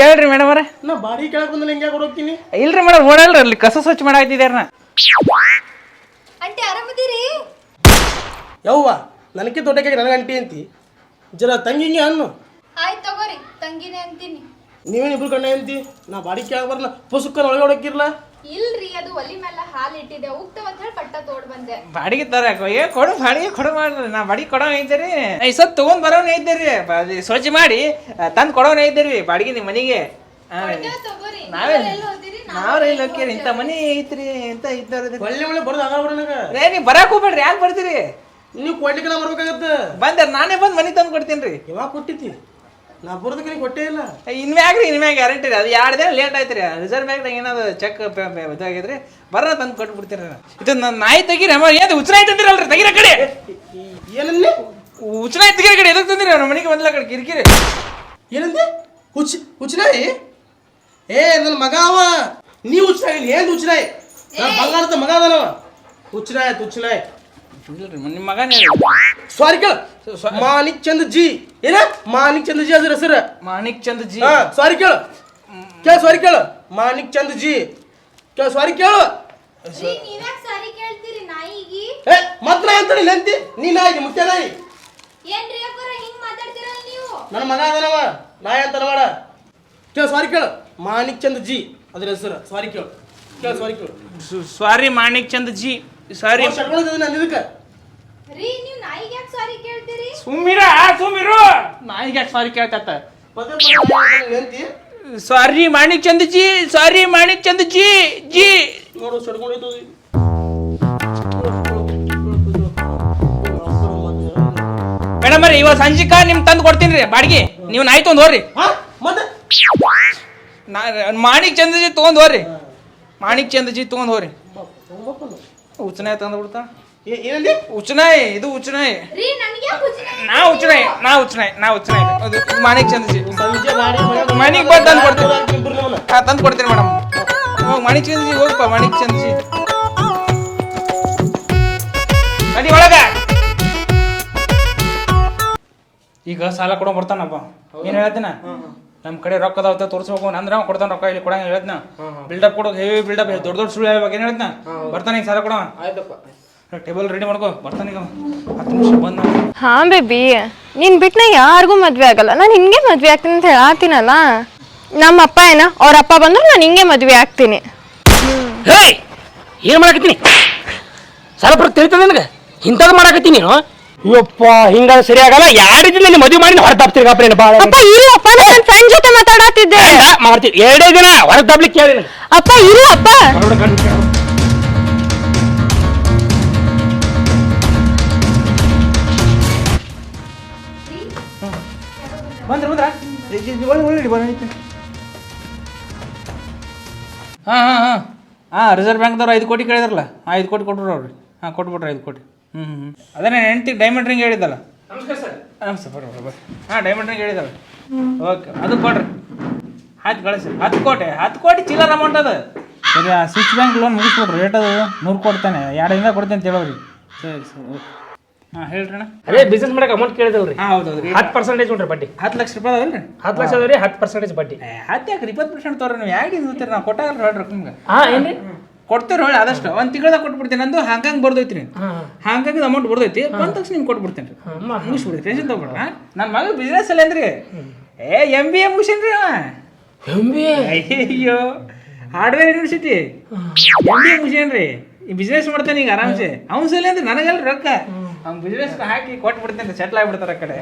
ಹೇಳ್ರಿ ಮೇಡಮ್ ಅವ್ರೆ. ನಾ ಬಾಡಿ ಕೆಳಗೆ ಬಂದ್ರೆ ಹಿಂಗೆ ಕೊಡೋಗ್ತೀನಿ ಇಲ್ರಿ ಮೇಡಮ್ ಓಡಲ್ರಿ ಅಲ್ಲಿ ಕಸ ಸ್ವಚ್ಛ ಮಾಡಾಕ್ತಿದ್ಯಾರ ಅಂಟಿ ಆಂಟಿ ಆರಾಮದಿರಿ? ಯವ್ವ ನನಗೆ ದೊಡ್ಡಕ್ಕೆ ನನಗೆ ಅಂಟಿ ಅಂತಿ. ಜರ ತಂಗಿಗೆ ಅನ್ನು. ಆಯ್ತು ತಗೋರಿ ತಂಗಿನೇ ಅಂತೀನಿ. ನೀವೇನು ಇಬ್ರು ಕಣ್ಣ ಅಂತಿ ನಾ ಬಾಡಿ ಕೆಳಗೆ ಬರಲ್ಲ ಪುಸ್ತಕ ಒಳಗೆ ಹೊಡಕ್ಕಿರ್ಲ ಇಲ್ರಿ ಅದು ಒಲಿ ಮೇಲೆ ಹಾಲು ಅಂತ ಹೇಳಿ ಪಟ್ಟ ತೋಡ್ ಬಂದೆ. ಬಾಡಿಗೆ ತರಕ ಏ ಕೊಡು ಬಾಡಿಗೆ ಕೊಡು ಮಾಡ್ರಿ ನಾ ಬಾಡಿಗೆ ಕೊಡೋ ಐತೇರಿ ಈ ಸತ್ ತಗೊಂಡ್ ಬರೋನ್ ಐತೇರಿ ಅದು ಸ್ವಚ್ಛ ಮಾಡಿ ತಂದ್ ಕೊಡೋನ್ ಐತೇರಿ ಬಾಡಿಗೆ ನಿಮ್ಮ ಮನೆಗೆ. ತಗೋರಿ? ನಾವೇ ನಾವ್ರ ಇಲ್ಲಿ ಇಂಥ ಮನೆ ಐತ್ರಿ ಇಂಥ ಇದ್ದವ್ರ ಒಳ್ಳೆ ಒಳ್ಳೆ ಬರೋದು ರೇ ನೀವು ಬರಾಕ್ ಹೋಗ್ಬೇಡ್ರಿ ಯಾಕೆ ಬರ್ತೀರಿ? ನೀವು ಕೊಡ್ಲಿಕ್ಕೆ ನಾ ಬರ್ಬೇಕಾಗತ್ತೆ. ಬಂದ ನಾನೇ ಬಂದು ಮನಿ ತಂದು ಕೊಡ್ತೀನಿ ರೀ. ಯಾವಾಗ ಕೊಟ್ಟಿತಿ ನಾ ಬರೋದಕ್ಕೆ ನೀ ಕೊಟ್ಟೇ ಇಲ್ಲ. ರೀ ಇನ್ಮ್ಯಾಗ ಗ್ಯಾರಂಟಿ ರೀ. ಅದು ಎರಡು ದಿನ ಲೇಟ್ ಆಯ್ತು ರೀ. ರಿಸರ್ವ್ ಬ್ಯಾಂಕ್ನಾಗ ಏನಾದ್ರು ಚೆಕ್ ರೀ ಬರೋ ತಂದು ನಾನು ಇದು ನನ್ನ ನಾಯಿ ತೆಗೀರಿ ಅಮ್ಮ. ಏನು ತೆಗೀರ ಕಡೆ. ಏನಂದಿ? ಉಚ್ಚನಾಯಿ ತೆಗೀರ ಕಡೆ. ಎದಕ್ಕೆ ತಂದಿರಿ ನಮ್ಮ ಮನೆಗೆ ಬಂದ್ಲ ಕಡೆ ಕಿರಿಕಿರಿ. ಏನಂದಿ? ಹುಚ್ಚ ಹುಚ್ಚನಾಯಿ? ಏ ನನ್ನ ಮಗ ಅವ. ನೀ ಹುಚ್ಚನಾಯಿ ಏನ್ ಹುಚ್ಚನಾಯಿ? ಬಂಗಾರದ ಮಗ ಅದನವ. ಹುಚ್ಚನಾಯ್ ಹುಚ್ಚನಾಯ್. ಇಲ್ರಿ ನಿಮ್ಮ ಮಗನೇ ಸಾರಿ ಕೇಳ. ಮಾಣಿಕ್ ಚಂದ್ ಜಿ. ಏನ? ಮಾಣಿಕ್ ಚಂದ್ ಜಿ ಅದ್ರ ಹೆಸರು. ಮಾಣಿಕ್ ಚಂದ್ ಜಿ. ಹಾ ಸಾರಿ ಕೇಳ. ಕೇಳ ಸಾರಿ ಕೇಳ. ಮಾಣಿಕ್ ಚಂದ್ ಜಿ. ಕೇಳ ಸಾರಿ ಕೇಳು. ನೀವ್ಯಾಕ್ ಸಾರಿ ಕೇಳ್ತೀರಿ ನಾಯಿಗಿ? ಏ ಮತ್ ನಾ ಅಂತಾನೆ ಅಂತಿ? ನೀ ನಾಯಿ ಮುಖ್ಯ ನಾಯಿ. ಏನ್ರಿ ಹಿಂಗ್ ಮಾತಾಡ್ತೀರಲ್ಲ ನೀವು? ನನ್ನ ಮಗ ಅದನವ. ನಾಯಿ ಅಂತ ಮಾಡ. ಕೇಳ ಸಾರಿ ಕೇಳು. ಮಾಣಿಕ್ ಚಂದ್ ಜಿ ಅದ್ರ ಹೆಸರು. ಸಾರಿ ಕೇಳು. ಕೇಳ ಸಾರಿ ಕೇಳ. ಸಾರಿ ಮಾಣಿಕ್ ಚಂದ್ ಜಿ. ಸಾರಿ ಶಟ್ಕೊಂಡಿದ್ದೀನಿ ನಾನು ಇದಕ್ಕೆ ರೀ ನೀವ್ ನಾಯಿಗೆ ಯಾಕೆ ಸಾರಿ ಕೇಳ್ತೀರಿ? ಸುಮ್ಮಿರ ಸುಮ್ಮಿರು. ನಾಯಿಗೆ ಯಾಕೆ ಸಾರಿ ಕೇಳ್ತತ್ತ ಪದೇ ಪದೇ lengthy sorry Manik Chand ji sorry Manik Chand ji. Ji ನೋಡು ಮೇಡಮ್ ರೀ ಇವಾಗ ಸಂಜಿಕ ನಿಮ್ ತಂದು ಕೊಡ್ತೀನಿ ರೀ ಬಾಡಿಗೆ. ನೀವು ನಾಯಿ ತೊಗೊಂಡ್ ಹೋರಿ ಮಾಣಿಕ್ ಚಂದ್ ಜಿ ತೊಗೊಂಡ್ ಹೋಗ್ರಿ. ಮಾಣಿಕ್ ಚಂದ್ ಜಿ ತೊಗೊಂಡ್ ಹೋಗ್ರಿ. ಉಚ್ಚನಾಯಿ ತಂದು ಬಿಡ್ತಾ? ಏನಂದಿ? ಉಚ್ಚನಾಯಿ ಇದು ಉಚ್ಚನಾಯಿ. ರೀ ನನ್ಗೆ ನಾ ಉಚ್ಚನಾಯಿ ನಾ ಉಚ್ಚನಾಯಿ ನಾ ಉಚ್ಚನಾಯಿ. ಅದು ಇದು ಮಾಣಿಕ್ ಚಂದ್ ಜಿ ಸಂಜೆ ಗಾಡಿ ಮನೆಗ್ ಬಂದ್ ತಂದ್ ಕೊಡ್ತೀನಿ. ಹಾ ತಂದು ಕೊಡ್ತೀನಿ ಮೇಡಮ್. ಹೋಗಿ ಮಾಣಿಕ್ ಚಂದ್ ಹೋಗಪ್ಪ ಮಾಣಿಕ್ ಚಂದ್ ಅಡಿ ಒಳಗ. ಈಗ ಸಾಲ ಕೊಡೋ ಬರ್ತಾನಪ್ಪ ಏನ್ ಹೇಳ್ತೀನ? ನಮ್ಮ ಕಡೆ ರೊಕ್ಕ ಅದಾವ ತೋರಿಸ್ಬೇಕು ಅಂದ್ರೆ ಅವ್ನು ಕೊಡ್ತಾನ ರೊಕ್ಕ ಇಲ್ಲಿ ಕೊಡಂಗ ಹೇಳ್ತಾನ. ಬಿಲ್ಡಪ್ ಕೊಡೋ ಹೆವಿ ಬಿಲ್ಡಪ್ ದೊಡ್ಡ ದೊಡ್ಡ ಸುಳ್ಳು ಹೇಳ್ಬೇಕು ಏನ್ ಹೇಳ್ತಾನ? ಬರ್ತಾನೆ ಈಗ ಸಾಲ ಕೊಡೋ. ಟೇಬಲ್ ರೆಡಿ ಮಾಡ್ಕೋ ಬರ್ತಾನೆ ಈಗ ಹತ್ತು ನಿಮಿಷ ಬಂದ ಹಾ ಬೇಬಿ ನೀನ್ ಬಿಟ್ನ ಯಾರಿಗೂ ಮದ್ವೆ ಆಗಲ್ಲ. ನಾನು ಹಿಂಗೆ ಮದ್ವೆ ಆಗ್ತೀನಿ ಅಂತ ಹೇಳತ್ತೀನಲ್ಲ ನಮ್ಮ ಅಪ್ಪ ಏನ ಅವ್ರ ಅಪ್ಪ ಬಂದ್ರು ನಾನು ಹಿಂಗೆ ಮದ್ವೆ ಆಗ್ತೀನಿ. ಹೇಯ್! ಏನ್ ಮಾಡಕತ್ತೀನಿ? ಬರೋದು ತಿಳಿತದ ನಿನಗೆ? ಇಂಥದ್ದು ಮಾಡಕತ್ತೀನಿ ನೀನು? ಅಯ್ಯಪ್ಪ ಹಿಂಗ ಸರಿ ಆಗಲ್ಲ ಯಾರಿದ್ರೆ ನೀನು ಮದುವೆ ಮಾಡಿ ಹೊರಗೆ ತಪ್ತೀರಿ ಕಾಪ್ರೇನು ಭಾಳ ಅಪ್ಪ ಇಲ್ಲಪ್ಪ ನಾನು ನನ್ನ ಫ್ರೆಂಡ್ ಜೊತೆ ಮಾತಾಡತ್ತಿದ್ದೆ ಮಾಡ್ತೀವಿ. ಎರಡೇ ದಿನ ಹೊರಗೆ ತಪ್ಲಿಕ್ಕೆ ಕೇಳಿ ಅಪ್ಪ ಇಲ್ಲಪ್ಪ ಒಳ್ಳೆ ಹಾಂ ಹಾಂ ಹಾಂ. ಹಾಂ ರಿಸರ್ವ್ ಬ್ಯಾಂಕ್ದವ್ರು ಐದು ಕೋಟಿ ಕೇಳಿದ್ರಲ್ಲ? ಹಾಂ ಐದು ಕೋಟಿ ಕೊಟ್ರು ಅವ್ರಿ. ಹಾಂ ಕೊಟ್ಬಿಟ್ರೆ ಐದು ಕೋಟಿ. ಹ್ಞೂ ಹ್ಞೂ ಅದೇ ನಾನು ಹೆಂಡ್ತಿ ಡೈಮಂಡ್ ರಿಂಗ್ ಹೇಳಿದ್ದಲ್ಲ? ನಮಸ್ಕಾರ ಸರ್. ನಮಸ್ತೆ ಬರ್ರಿ ಬರ್ರಿ ಬರ್ರಿ ಹಾಂ ಡೈಮಂಡ್ ರಿಂಗ್ ಹೇಳಿದ್ದಲ್ಲ ಓಕೆ ಅದು ಕೊಡ್ರಿ. ಆಯ್ತು ಕಳಿಸಿ. ಹತ್ತು ಕೋಟಿ ಹತ್ತು ಕೋಟಿ ಚಿಲ್ಲರ್ ಅಮೌಂಟ್ ಅದು. ಸರಿ ಆ ಸ್ವಿಚ್ ಬ್ಯಾಂಕ್ ಲೋನ್ ಮುಗಿಸ್ಬಿಟ್ರಿ. ರೇಟ್ ಅದು ನೂರು ಕೊಡ್ತಾನೆ. ಎರಡರಿಂದ ದಿನ ಕೊಡ್ತೇನೆ ಅಂತ ಹೇಳೋರಿ ಸರಿ ಸರಿ ಓಕೆ. ಹಾಂ ಹೇಳ್ರಿ ಅಣ್ಣ ಅದೇ ಬಿಸ್ನೆಸ್ ಮಾಡಕ್ಕೆ ಅಮೌಂಟ್ ಕೇಳಿದಲ್ರಿ. ಹಾಂ ಹೌದು ಹೌದು ಹತ್ತು ಪರ್ಸೆಂಟೇಜ್ ನೋಡ್ರಿ ಬಡ್ಡಿ. ಹತ್ತು ಲಕ್ಷ ರೂಪಾಯಿ ಅದಲ್ರಿ ಹತ್ತು ಲಕ್ಷ ಅದ್ರಿ ರೀ ಹತ್ತು ಪರ್ಸೆಂಟೇಜ್ ಬಡ್ಡಿ. ಹತ್ತು ಯಾಕೆ ಇಪ್ಪತ್ತು ಪರ್ಸೆಂಟ್ ತೋರಿ ನೀವು. ಯಾಕೆ ನಿಲ್ತೀರಿ ನಾವು ಕೊಟ್ಟಾಗಲ್ಲ ಹೇಳ್ರಿ ನಿಮ್ಗೆ. ಹಾ ಏನ್ರಿ? ಕೊಡ್ತೀರಿ ಹೇಳಿ ಆದಷ್ಟು. ಒಂದು ತಿಂಗಳದಾಗ ಕೊಟ್ಬಿಡ್ತೀನಿ. ನಂದು ಹಾಂಗಾಂಗ್ ಬರ್ದೈತಿ ರೀ ಹಾಂಗಾಂಗ್ ಅಮೌಂಟ್ ಬರ್ದೈತಿ. ಬಂದ ತಕ್ಷಣ ನಿಮ್ಗೆ ಕೊಟ್ಬಿಡ್ತೀನಿ. ರೀ ಮುಗಿಸ್ಬಿಡಿ ಟೆನ್ಷನ್ ತಗೊಬೇಡ. ನನ್ನ ಮಗ ಬಿಸ್ನೆಸ್ ಅಲ್ಲ ಅಂದ್ರಿ ಏ ಎಂ ಬಿ ಎ ಮುಗಿಸೇನ್ರಿ ಅವ. ಎಂ ಬಿ ಅಯ್ಯೋ hardware university M B A ಮುಗಿಸೇನ್ರಿ ಈ ಬಿಸ್ನೆಸ್ ಮಾಡ್ತಾನೆ ಈಗ ಆರಾಮ್ಸೆ. ಅವ್ನ ಸಲ ಅಂದ್ರೆ ನನಗೆಲ್ಲ ರೊಕ್ಕ. ಅವ್ನ ಬಿಸ್ನೆಸ್ ಹಾಕಿ ಕೊಟ್ಬಿಡ್ತೇನೆ ಸೆಟ್ಲ್ ಆಗ್ಬಿಡ್ತಾರ ಆ ಕಡೆ.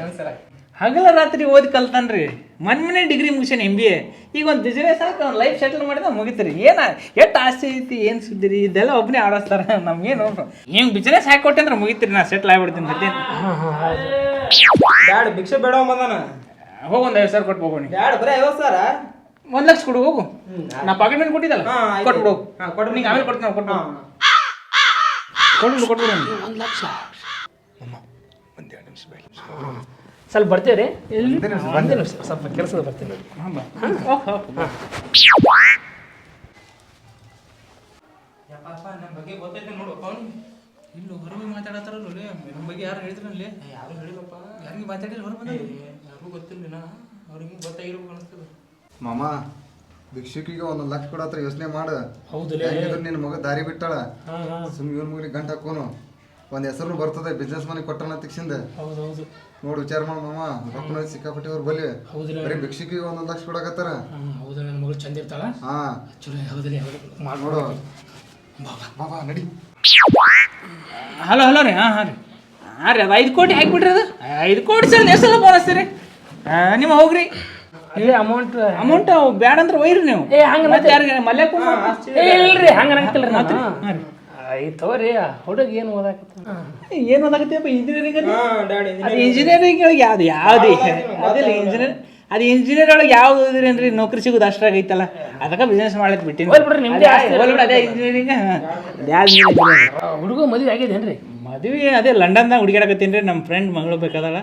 ಹಗಲ ರಾತ್ರಿ ಓದಿ ಕಲ್ತಾನ್ರಿ. ಮನ್ ಮನೆ ಡಿಗ್ರಿ ಮುಗಿಸ್ಯಾನ ಎಂ ಬಿ ಎ ಈಗ ಒಂದು ಬಿಸ್ನೆಸ್ ಹಾಕಿ ಅವ್ನ ಲೈಫ್ ಸೆಟ್ಲ್ ಮಾಡಿದ ಮುಗಿತ್ರಿ. ಏನ ಎಷ್ಟು ಆಸ್ತಿ ಐತಿ ಏನು ಸುದ್ದಿ ರೀ ಇದೆಲ್ಲ ಒಬ್ಬನೇ ಆಡಿಸ್ತಾರ ನಮ್ಗೇನು ಹಿಂಗೆ ಬಿಸ್ನೆಸ್ ಹಾಕಿ ಕೊಟ್ಟೆ ಅಂದ್ರೆ ಮುಗಿತ್ರಿ ನಾ ಸೆಟ್ಲ್ ಆಗ್ಬಿಡ್ತೀನಿ ಮತ್ತೆ ಬ್ಯಾಡ ಭಿಕ್ಷೆ ಬೇಡ ಬಂದಾನ ಹೋಗಿ ಒಂದು ಐದು ಸಾವಿರ ಕೊಟ್ಟು ಹೋಗೋಣ ಬ್ಯಾಡ ಬರೀ ಐವತ್ತು ಸಾವಿರ? ಒಂದ್ ಲಕ್ಷ ಕೊಡು ಹೋಗು. ನಾ ಪಾಕೆಟ್ ಮೇಲೆ ಕೊಟ್ಟಿದ್ದಲ್ಲ. ಕೊಟ್ಬಿಡು ಹಾ, ಕೊಡು ನಿಂಗೆ ಆಮೇಲೆ ಕೊಡ್ತೀನಿ ಕೊಟ್ಟು ಕೊಡ್ಬಿಡು ಕೊಟ್ಬಿಡು ಒಂದು ಲಕ್ಷ. ಸ್ವಲ್ಪ ಬರ್ತೀವಿ ರೀ? ಒಂದು ನಿಮಿಷ ಸ್ವಲ್ಪ ಕೆಲಸದ ಬರ್ತೀನಿ. ಇಲ್ಲೂ ಹೊರಗೆ ಮಾತಾಡತ್ತಾರಲ್ಲ ನಮ್ಮ ಬಗ್ಗೆ ಯಾರು ಹೇಳಿದ್ರಲ್ಲಿ ಯಾರು ಹೇಳಿಲ್ಲಪ್ಪ. ಯಾರಿಗೆ ಮಾತಾಡಿಲ್ಲ? ಹೊರ ಬಂದ ಯಾರಿಗೂ ಗೊತ್ತಿಲ್ಲ ಅವ್ರಿಗೆ ಗೊತ್ತಾಗಿರ್ಬೇಕು ಅನಿಸ್ತದೆ. ಮಾಮ ಭಿಕ್ಷುಕಿಗೆ ಒಂದೊಂದು ಲಕ್ಷ ಕೊಡತ್ರ ಯೋಚನೆ ಮಾಡ. ಹೌದು ನಿನ್ನ ಮಗ ದಾರಿ ಬಿಟ್ಟಾಳ. ಸುಮ್ ಇವನ್ ಮುಗಿಲಿ ಗಂಟ ಹಾಕೋನು. ಒಂದ್ ಹೆಸರು ಬರ್ತದೆ ಬಿಸ್ನೆಸ್ ಮನೆ ಕೊಟ್ಟಣ ತಿಕ್ಸಿಂದ. ಹೌದು ಹೌದು ನೋಡು ವಿಚಾರ ಮಾಡ ಮಾಮ ರೊಕ್ಕನ ಸಿಕ್ಕಾಪಟ್ಟಿ ಅವ್ರು ಬಲಿ ಹೌದಿಲ್ಲ ಬರೀ ಭಿಕ್ಷುಕಿಗೆ ಒಂದೊಂದು ಲಕ್ಷ ಕೊಡಕತ್ತಾರ. ಹೌದು ನನ್ನ ಮಗಳು ಚಂದ ಇರ್ತಾಳ. ಹಾ. ಚಲೋ ಹೌದಲ್ಲ ಹೌದು ನೋಡು. ಬಾಬಾ. ನಡಿ. ಹಲೋ ಹಲೋ ರೀ ಹಾಂ ಹಾಂ ರೀ. ಹಾಂ ರೀ ಅದು ಐದು ಕೋಟಿ ಹಾಕ್ಬಿಡ್ರಿ ಅದು. ಐದು ಕೋಟಿ ಸರ್ ಎಷ್ಟು ಫೋನ್ ಹಚ್ತೀರಿ ನಿಮ್ಮ ಹೋಗ್ರಿ. ಇಲ್ಲಿ ಅಮೌಂಟ್ ಅಮೌಂಟ್ ಬ್ಯಾಡ ಅಂದ್ರೆ ಒಯ್ರಿ ನೀವು. ಏ, ಹಂಗ ಮತ್ತೆ ಯಾರಿಗೆ ಮಲ್ಯಕ್ ಕುಮಾರ್ ಇಲ್ರಿ ಹಂಗ ಅನ್ನಕತ್ತಿಲ್ರಿ ನಾನು ಐತ್ ತಗೋರಿ ಹುಡುಗ ಏನು ಓದಾಕತ್ತ ಏನು ಓದಾಗತ್ತಪ್ಪ ಇಂಜಿನಿಯರಿಂಗ್ ಅದು ಇಂಜಿನಿಯರಿಂಗ್ ಒಳಗೆ ಯಾವ್ದು? ಯಾವ್ದು? ಅದಿಲ್ಲ ಇಂಜಿನಿಯರ್ ಅದು ಇಂಜಿನಿಯರ್ ಒಳಗೆ ಯಾವ್ದು ಓದಿರೇನ್ರಿ ನೌಕರಿ ಸಿಗೋದು ಅಷ್ಟ್ರಾಗ ಐತಲ್ಲ ಅದಕ್ಕೆ ಬಿಸ್ನೆಸ್ ಮಾಡ್ಲಿಕ್ಕೆ ಬಿಟ್ಟಿನಿ. ಬಿಡ್ರಿ, ನಿಮ್ದೇ ಅದೇ ಇಂಜಿನಿಯರಿಂಗ್ ಹುಡುಗ ಮದುವೆ ಆಗಿದೇನ್ರಿ ಮದುವೆ ಅದೇ ಲಂಡನ್ದಾಗ ಹುಡುಗಾಡಕತ್ತೀನಿ ರೀ ನಮ್ಮ ಫ್ರೆಂಡ್ ಮಗಳು ಬೇಕಾದಲ್ಲ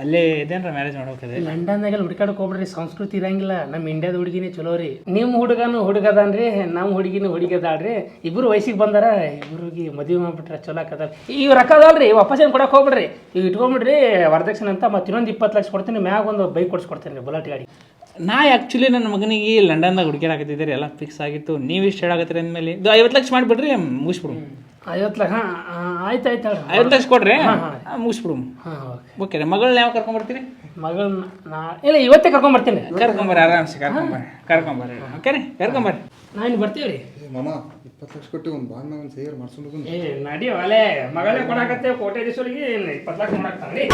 ಅಲ್ಲೇ ಇದೇನ್ರ ಮ್ಯಾರೇಜ್ ಮಾಡ್ಬೇಕದೆ? ಲಂಡನ್ದಾಗೆಲ್ಲ ಹುಡುಕಾಡಕ್ ಹೋಗ್ಬಿಡ್ರಿ ಸಂಸ್ಕೃತಿ ಇರಂಗಿಲ್ಲ. ನಮ್ಮ ಇಂಡಿಯಾದ ಹುಡುಗಿನೇ ಚಲೋ ರೀ. ನಿಮ್ಮ ಹುಡುಗನು ಹುಡುಗದಾನ್ರಿ ನಮ್ಮ ಹುಡುಗಿನೂ ಹುಡುಗದಾಳ್ರಿ. ಇಬ್ರು ವಯಸ್ಸಿಗೆ ಬಂದಾರ ಇಬ್ರಿಗೆ ಮದುವೆ ಮಾಡ್ಬಿಟ್ರೆ ಚಲೋ ಆಕದ ಇವ್ ರೊಕ್ಕ ಅದಲ್ರಿ ವಾಪಸ್ ಏನು ಕೊಡಕ್ಕೆ ಹೋಗ್ಬಿಡ್ರಿ. ಈಗ ಇಟ್ಕೊಂಬಿಡ್ರಿ ವರದಕ್ಷಿಣೆ ಅಂತ ಮತ್ತೆ ಇನ್ನೊಂದು ಇಪ್ಪತ್ತು ಲಕ್ಷ ಕೊಡ್ತೀನಿ ಮ್ಯಾಗ ಒಂದು ಬೈಕ್ ಕೊಡ್ಸ್ಕೊಡ್ತೀನಿ ರೀ ಬುಲೆಟ್ ಗಾಡಿ. ನಾ ಆ್ಯಕ್ಚುಲಿ ನನ್ನ ಮಗನಿಗೆ ಲಂಡನ್ದಾಗ ಹುಡುಗಿರಾಕತ್ತಿದ್ದೀರಿ ಎಲ್ಲ ಫಿಕ್ಸ್ ಆಗಿತ್ತು. ನೀವು ಇಷ್ಟು ಹೇಳಾಕತ್ತೀರಿ ಅಂದಮೇಲೆ ಇದು ಐವತ್ತು ಲಕ್ಷ ಮಾಡಿಬಿಡ್ರಿ ಮುಗಿಸ್ಬಿಡು. ಐವತ್ತು ಲಕ್ಷ. ಹಾಂ ಆಯ್ತು ಆಯ್ತು ಹೇಳ್ರಿ. ಐವತ್ತು ಲಕ್ಷ ಕೊಡ್ರಿ? ಮುಗಿಸ್ಬಿಡು. ಹಾಂ ಓಕೆ. ಓಕೆ ರೀ ಮಗಳನ್ನ ಯಾವ ಕರ್ಕೊಂಬರ್ತೀರಿ ಮಗಳನ್ನ ನಾ ಇಲ್ಲ ಇವತ್ತೇ ಕರ್ಕೊಂಬರ್ತೀನಿ ಕರ್ಕೊಂಬರ್ರಿ ಆರಾಮ್ಸೆ ಕರ್ಕೊಂಬರ್ರಿ ಕರ್ಕೊಂಬರ್ರಿ ಓಕೆ ರೀ ಕರ್ಕೊಂಬರ್ರಿ ನಾನು ಬರ್ತೀವಿ ರೀ. ಮಾಮ ಇಪ್ಪತ್ತು ಲಕ್ಷ ಕೊಟ್ಟು ಒಂದು ಬಾಂಡ್ ಒಂದು ಸೇರ್ ಮಾಡ್ಸ್ಕೊಂಡು. ಏ ನಡಿ ಅಲೆ ಮಗಳೇ ಕೊಡಾಕತ್ತೆ ಕೋಟೇಶ್ವರಿಗೆ ಇಪ್ಪತ್ತು ಲಕ್ಷ ಮಾಡಾಕ್ತಾನೆ ರೀ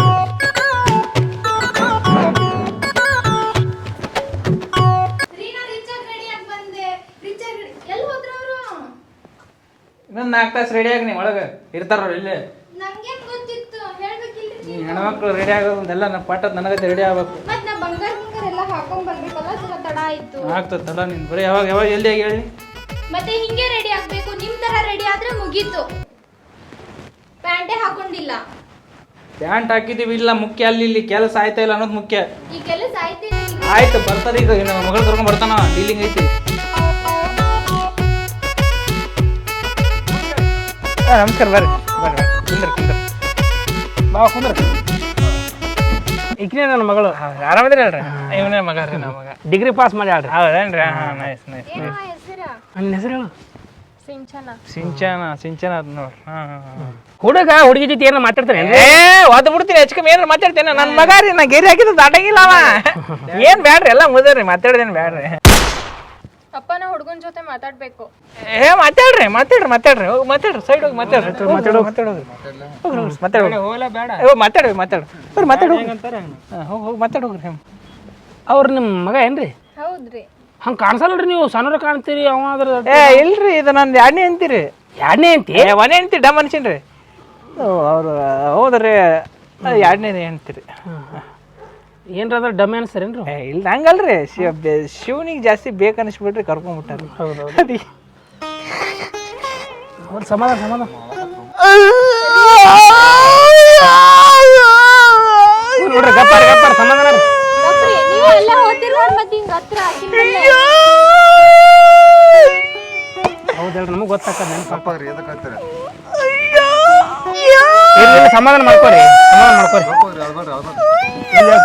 ಇನ್ನೊಂದು ನಾಲ್ಕು ತಾಸು ರೆಡಿ ಆಗಿ ನೀವು ಒಳಗೆ ಇರ್ತಾರ ಇಲ್ಲೇ. ನಂಗೇನ್ ಗೊತ್ತಿತ್ತು? ಹೇಳ್ಬೇಕಿಲ್ರಿ ಈ ಹೆಣ್ಮಕ್ಳು ರೆಡಿ ಆಗೋದೆಲ್ಲ ನಮ್ಮ ಪಾಠ ನನಗತ್ತೆ ರೆಡಿ ಆಗ್ಬೇಕು. ಮತ್ ನಾ ಬಂಗಾರ ಬಂಗಾರ ಎಲ್ಲ ಹಾಕೊಂಡ್ ಬರ್ಬೇಕಲ್ಲ ಸ್ವಲ್ಪ ತಡ ಆಯ್ತು. ಆಗ್ತದಲ್ಲ ನೀನು ಬರೀ ಯಾವಾಗ ಯಾವಾಗ ಎಲ್ಲಿ ಆಗಿ ಹೇಳಿ. ಮತ್ತೆ ಹಿಂಗೆ ರೆಡಿ ಆಗ್ಬೇಕು. ನಿಮ್ ತರ ರೆಡಿ ಆದ್ರೆ ಮುಗೀತು. ಪ್ಯಾಂಟೇ ಹಾಕೊಂಡಿಲ್ಲ. ಪ್ಯಾಂಟ್ ಹಾಕಿದೀವಿ ಇಲ್ಲ ಮುಖ್ಯ ಅಲ್ಲಿ ಇಲ್ಲಿ ಕೆಲಸ ಆಯ್ತಾ ಇಲ್ಲ ಅನ್ನೋದು ಮುಖ್ಯ. ಈ ಕೆಲಸ ಆಯ್ತು ಆಯ್ತು ಬರ್ತಾರೆ ಈಗ. ನಮ್ಮ ಮಗಳು ಕರ್ಕೊಂಡ್ ಬರ್ತಾನ ಡೀಲಿಂಗ್ ಐತಿ. ಆ, ನಮಸ್ಕಾರ ಬರ್ರಿ. ಬರ್ರಿ ಕುಂದ್ರ ಕುಂದ್ರ. ಬಾ ಕುಂದ್ರ. ಈಗಿನೇ ನನ್ನ ಮಗಳು. ಆರಾಮದ್ರಿ ಅಲ್ರಿ? ಇವನೇ ಮಗ ರೀ ನಮ್ಮ ಮಗ. ಡಿಗ್ರಿ ಪಾಸ್ ಮಾಡಿ ಆಡ್ರಿ ಹೌದೇನ್ರಿ? ಹಾಂ ನೈಸ್ ನೈಸ್ ಏನೋ ಹೆಸರ? ನನ್ನ ಹೆಸರು ಹೇಳು. ಸಿಂಚನ. ಸಿಂಚನ ಸಿಂಚನ ಅದ್ ನೋಡ್ರಿ ಹಾಂ ಹಾಂ ಹುಡುಗ ಹುಡುಗಿ ಜೊತೆ ಏನೋ ಮಾತಾಡ್ತಾನೆ ಏ ಅದು ಬಿಡ್ತೀನಿ ಹೆಚ್ಚು ಕಮ್ಮಿ ಏನಾರ ಮಾತಾಡ್ತೇನೆ. ನನ್ನ ಮಗ ರೀ ನಾ ಗೆರಿ ಹಾಕಿದ್ದು ದಾಟಂಗಿಲ್ಲ ಅವ. ಏನ್ ಬ್ಯಾಡ್ರಿ ಎಲ್ಲ ಮುದ್ರಿ ಮಾತಾಡ್ದೇನು ಬ್ಯಾಡ್ರಿ. ಅಪ್ಪ ನಾ ಹುಡುಗನ ಜೊತೆ ಮಾತಾಡ್ಬೇಕು. ಏ ಮಾತಾಡ್ರಿ ಮಾತಾಡ್ರಿ ಮಾತಾಡ್ರಿ. ಹೋಗಿ ಮಾತಾಡ್ರಿ ಸೈಡ್ ಹೋಗಿ ಮಾತಾಡ್ರಿ. ಮಾತಾಡೋ ಮಾತಾಡೋದು ಹೋಗ್ರಿ ಮಾತಾಡೋ. ಬೇಡ. ಏ ಮಾತಾಡ್ರಿ ಮಾತಾಡು ಬರ್ರಿ ಮಾತಾಡು. ಹೋಗಿ ಹೋಗಿ ಮಾತಾಡೋಗ್ರಿ ಅವ್ರು ನಿಮ್ಮ ಮಗ ಏನ್ರಿ? ಹೌದ್ರಿ. ಹಂಗೆ ಕಾಣಿಸಲ್ರಿ ನೀವು? ಸಣ್ಣ ಕಾಣ್ತೀರಿ ಅವ ಅದ್ರ ಏ ಇಲ್ರಿ ಇದು ನಂದು ಎರಡನೇ ಅಂತೀರಿ? ಎರಡನೇ ಅಂತಿ? ಏ ಒನೇ ಅಂತಿ ಡಮ್ ಅನ್ಸಿನ್ರಿ ಅವ್ರು ಹೌದ್ರಿ ಎರಡನೇ ಅಂತೀರಿ. ಏನ್ರ ಡಮ್ಯಾನ್ ಸರ್ ಏನ್ರಿ ಏ ಇಲ್ಲ ಹಂಗಲ್ರಿ. ಶಿವ ಶಿವನಿಗೆ ಜಾಸ್ತಿ ಬೇಕು ಅನಿಸ್ಬಿಟ್ರಿ ಕರ್ಕೊಂಡ್ಬಿಟ್ಟಾರಿ ಹೌದು ಹೌದು ಸಮಾಧಾನ ಸಮಾಧಾನ. ನೋಡ್ರಿ ಗಪ್ಪಾರ ಗಪ್ಪಾರ ಸಮಾಧಾನ ರೀ. ಬಾಪ್ರೆ, ನೀವು ಎಲ್ಲ ಹೋಗ್ತಿರ್ಬೋದು ಮತ್ತೆ ಹಿಂಗ ಹತ್ರ ಆಗಿಲ್ಲ ಹೌದು ಹೇಳ್ರಿ ನಮಗೆ ಗೊತ್ತಾಕದ ನೆನಪು. ತಪ್ಪಾಗ್ರಿ ಎದಕ್ಕೆ ಹಾಕ್ತೀರ? ಇಲ್ಲ ಇಲ್ಲ, ಸಮಾಧಾನ ಮಾಡ್ಕೋರಿ ಸಮಾಧಾನ ಮಾಡ್ಕೋರಿ. ತಪ್ಪಾಗ್ರಿ ಅಳ್ಬೇಡ್ರಿ ಅಳ್ಬೇಡ್ರಿ.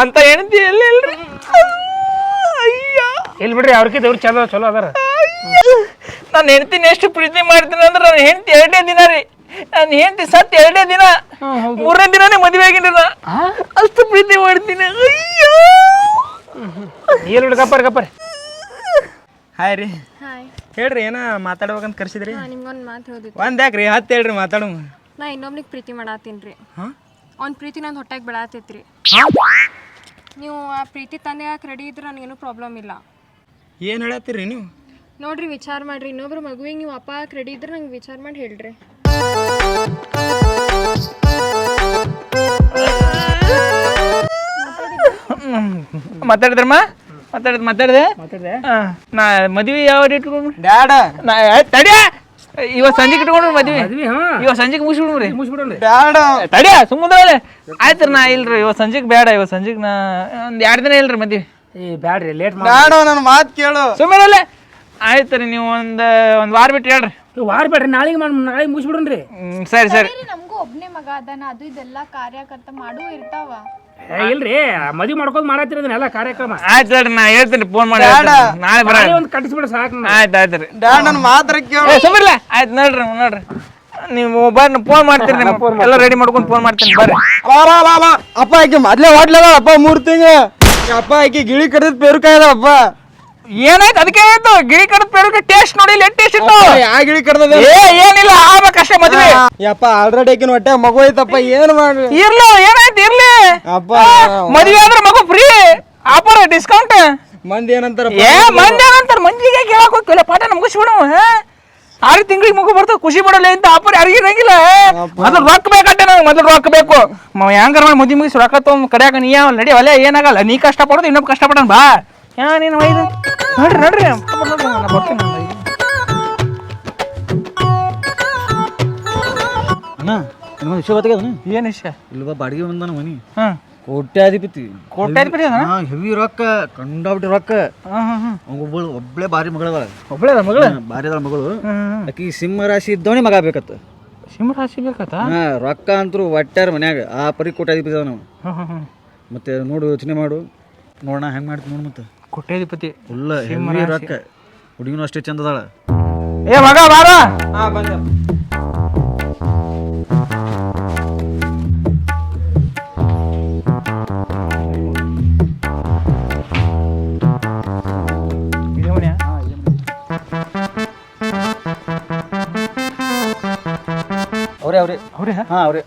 ಅಂತ ಹೆಣ್ತಿ ಎಲ್ಲಿ ಇಲ್ರಿ? ಅಯ್ಯ. ಇಲ್ಲಿ ಬಿಡ್ರಿ ಅವ್ರಿಗೆ ದೇವ್ರು ಚಲೋ ಚಲೋ ಅದಾರ. ನಾನು ಹೆಂಡ್ತಿನ ಎಷ್ಟು ಪ್ರೀತಿ ಮಾಡ್ತೀನಿ ಅಂದ್ರೆ ನನ್ನ ಹೆಂಡ್ತಿ ಎರಡನೇ ದಿನ ರೀ. ನನ್ನ ಹೆಂಡತಿ ಸತ್ ಎರಡನೇ ದಿನ. ಮೂರನೇ ದಿನನೇ ಮದುವೆ ಆಗಿನಿ ನಾ. ಅಷ್ಟು ಪ್ರೀತಿ ಮಾಡ್ತೀನಿ. ಅಯ್ಯೋ. ಎಲ್ಲಿ ಬಿಡು ಕಪ್ಪರ್ ಗಪ್ಪಾರಿ ಹಾಯ್ ರೀ. ಹಾಯ್. ಹೇಳ್ರಿ ಏನ ಮಾತಾಡ್ಬೇಕಂತ ಕರ್ಸಿದ್ರಿ? ನಿಮ್ಗೊಂದು ಮಾತು ಹೇಳ್ದಿತ್ತು. ಒಂದ್ ಯಾಕ್ರಿ ಹತ್ತು ಹೇಳ್ರಿ ಮಾತಾಡು. ನಾ ಇನ್ನೊಬ್ನಿಗೆ ಪ್ರೀತಿ ಮಾಡತ್ತೀನಿ ರೀ. ಅವ್ನ ಪ್ರೀತಿ ನಂದು ಹೊಟ್ಟೆಗೆ ಬೆಳಾತೈತ್ರಿ. ನೀವು ಆ ಪ್ರೀತಿ ತಂದೆ ರೆಡಿ ಇದ್ರೆ ನನಗೇನು ಪ್ರಾಬ್ಲಮ್ ಇಲ್ಲ. ಏನು ಹೇಳತ್ತೀರಿ ನೀವು? ನೋಡ್ರಿ ವಿಚಾರ ಮಾಡ್ರಿ. ಇನ್ನೊಬ್ರು ಮಗುವಿಗೆ ನೀವು ಅಪ್ಪ ರೆಡಿ ಇದ್ರೆ ನಂಗೆ ವಿಚಾರ ಮಾಡಿ ಹೇಳ್ರಿ. ಮಾತಾಡಿದ್ರಮ್ಮ? ಮಾತಾಡಿದ್ ಮಾತಾಡಿದೆ? ಮಾತಾಡಿದೆ? ಆ, ನಾ ಮದ್ವೆ ಯಾವ ಡೇಟ್ ಡ್ಯಾಡ ನಾ ತಡಿಯ! ಇವತ್ತು ಸಂಜೆ ಇಟ್ಕೊಂಡ್ರಿ ಮದ್ವೆ. ಮದ್ವಿ ಹಾಂ. ಇವತ್ತು ಸಂಜೆಗೆ ಮುಗಿಸ್ಬಿಡ್ರಿ. ಮುಗಿಸ್ಬಿಡೋಣ್ರಿ. ಡ್ಯಾಡ ತಡಿಯ ಸುಮ್ಮನೆ ಆಯ್ತು ನಾ ಇಲ್ರಿ ಇವತ್ತು ಸಂಜೆಗೆ ಬೇಡ ಇವತ್ತು ಸಂಜೆಗೆ ನಾ ಒಂದ್ ಎರಡು ದಿನ ಇಲ್ರಿ ಮದ್ವೆ. ಏ ಬ್ಯಾಡ್ರಿ ಲೇಟ್ ಮಾಡೋ ಡ್ಯಾಡ ನನ್ನ ಮಾತು ಕೇಳು. ಸುಮ್ಮನೆ ಆಯ್ತು ರೀ ನೀವು ಒಂದು ಒಂದು ವಾರ ಬಿಟ್ಟು ಹೇಳ್ರಿ. ವಾರ ಬೇಡ್ರಿ ನಾಳೆಗೆ ಮಾಡಿ ನಾಳೆಗೆ ಮುಗಿಸ್ಬಿಡೋಣ್ರಿ. ಹ್ಮ್, ಸರಿ ಸರಿ. ನಮಗೂ ಒಬ್ನೇ ಮಗ ಅದಾನ ಅದು ಇದೆಲ್ಲ ಕಾರ್ಯಕರ್ತ ಮಾಡುವ ಇರ್ತಾವ. ಇಲ್ರಿ ಮದುವೆ ಮಾಡ್ಕೊಂಡ್ ಮಾಡತ್ತಿರೋದನ್ನ ಎಲ್ಲ ಕಾರ್ಯಕ್ರಮ. ಆಯ್ತು ಹೇಳ್ರಿ ನಾ ಹೇಳ್ತೀನಿ ಫೋನ್ ಮಾಡಿ ನಾಳೆ ಬರ ನಾಳೆ ಒಂದು ಕಟ್ಟಿಸ್ಬಿಡ ಸಾಕು. ಆಯ್ತು ಆಯ್ತು ರೀ. ಡ್ಯಾಡ್ ನನ್ನ ಮಾತ್ರ ಕೇಳು. ಆಯ್ತು ನೋಡ್ರಿ ನೋಡ್ರಿ. ನೀವು ಮೊಬೈಲ್ ಫೋನ್ ಮಾಡ್ತೀರಿ ಎಲ್ಲ ರೆಡಿ ಮಾಡ್ಕೊಂಡು ಫೋನ್ ಮಾಡ್ತೀನಿ ಬರ್ರಿ. ಬಾ ಬಾ ಬಾ ಬಾ. ಅಪ್ಪ ಆಕಿ ಮೊದ್ಲೇ ಹೋಟ್ಲದ ಅಪ್ಪ ಮೂರ್ ತಿಂಗ ಅಪ್ಪ ಆಕಿ ಗಿಳಿ ಕಡಿದ್ ಪೇರುಕಾಯದ ಅಪ್ಪ ಏನಾಯ್ತು? ಅದಕ್ಕೆ ಆಯ್ತು ಗಿಳಿ ಕಡದ ಪೇರುಗೆ ಟೇಸ್ಟ್ ನೋಡಿ ಲೇಟ್ ಟೇಸ್ಟ್ ಇತ್ತು? ಯಾ ಗಿಳಿ ಕಡದ ಏ ಏನಿಲ್ಲ ಆಗ್ಬೇಕಷ್ಟೇ ಮದ್ವೆ. ಯಪ್ಪ ಆಲ್ರೆಡಿ ಆಕಿನ ಹೊಟ್ಟೆ ಮಗು ಐತಪ್ಪ ಏನ್ ಮಾಡ್ರಿ ಇರ್ಲಿ ಏನಾಯ್ತು ಇರ್ಲಿ. ಅಪ್ಪ ಮದ್ವೆ ಆದ್ರೆ ಮಗು ಫ್ರೀ ಆಫರ್ ಡಿಸ್ಕೌಂಟ್ ಮಂದಿ ಏನಂತಾರ ಏ ಮಂದಿ ಏನಂತಾರ? ಮಂದಿಗೆ ಕೇಳಕ್ ಹೋಗ್ತಿಲ್ಲ ಪಾಠ ಮುಗಿಸ್ಬಿಡು ಆರು ತಿಂಗಳಿಗೆ ಮಗು ಬರ್ತದೆ ಖುಷಿ ಪಡಲ್ಲ ಅಂತ ಆಫರ್ ಯಾರಿಗೆ ಇರಂಗಿಲ್ಲ ಮೊದಲು ರೊಕ್ಕ ಬೇಕಂತ ನಂಗೆ ಮೊದಲು ರೊಕ್ಕ ಬೇಕು. ಮ ಹೆಂಗಾರ ಮಾಡಿ ಮುದಿ ಮುಗಿಸಿ ರೊಕ್ಕ ತೊಗೊಂಡು ಕಡಿಯಾಕ ನೀ ನಡಿ ಒಲೆ ಏನಾಗಲ್ಲ ನೀ ಕಷ್ಟ ಪಡೋದು ಇನ್ನೊಬ್ಬ ಕಷ್ಟ ಪಡೋಣ ಬಾ. ಯಾ ನೀನು ಒಯ್ದು. ನೋಡ್ರಿ ನೋಡ್ರಿ. ನಾನು ಬರ್ತೀನಿ ನಾನು. ಅಣ್ಣ ಇನ್ನೊಂದು ವಿಷಯ ಗೊತ್ತಾಗ್ಯದ ಏನ್ ವಿಷಯ? ಇಲ್ವಾ ಬಾಡಿಗೆ ಬಂದಾನ ಮನಿ? ಹಾಂ. ಕೋಟ್ಯಾಧಿಪತಿ. ಕೋಟ್ಯಾಧಿಪತಿ ಅದಾನ? ಹಾ ಹೆವಿ ರೊಕ್ಕ ಕಂಡಾಬಿಟ್ಟು ರೊಕ್ಕ. ಒಬ್ಬಳು ಒಬ್ಳೆ ಭಾರಿ ಮಗಳದ ಒಬ್ಬಳೇ ಅದ ಮಗಳು? ಭಾರಿ ಅದ ಮಗಳು. ಆಕಿ ಸಿಂಹ ರಾಶಿ ಇದ್ದವನಿ ಮಗ ಬೇಕತ್ತ ಸಿಂಹ ರಾಶಿ ಬೇಕತ್ತ? ಹಾ ರೊಕ್ಕ ಅಂತೂ ಒಟ್ಟಾರ ಮನ್ಯಾಗ. ಆ ಪರಿ ಕೋಟ್ಯಾಧಿಪತಿ ಅದ ನಾವು ಮತ್ತೆ ನೋಡು ಯೋಚನೆ ಮಾಡು. ನೋಡೋಣ ಹೆಂಗ್ ಮಾಡ್ತೀವಿ ನೋಡು ಮತ್ತೆ. ಕೋಟ್ಯಾಧಿಪತಿ ಇಲ್ಲ ಹೆವಿ ರೊಕ್ಕ. ಹುಡುಗಿನೂ ಅಷ್ಟೇ ಚಂದ ಅದಾಳ ಏ ಮಗ ಬಾರ. ಹಾ ಬಂದ? ಅವ್ರೇ ಹಾಂ ಅವ್ರೇ ಹಾ ಅವ್ರೇ.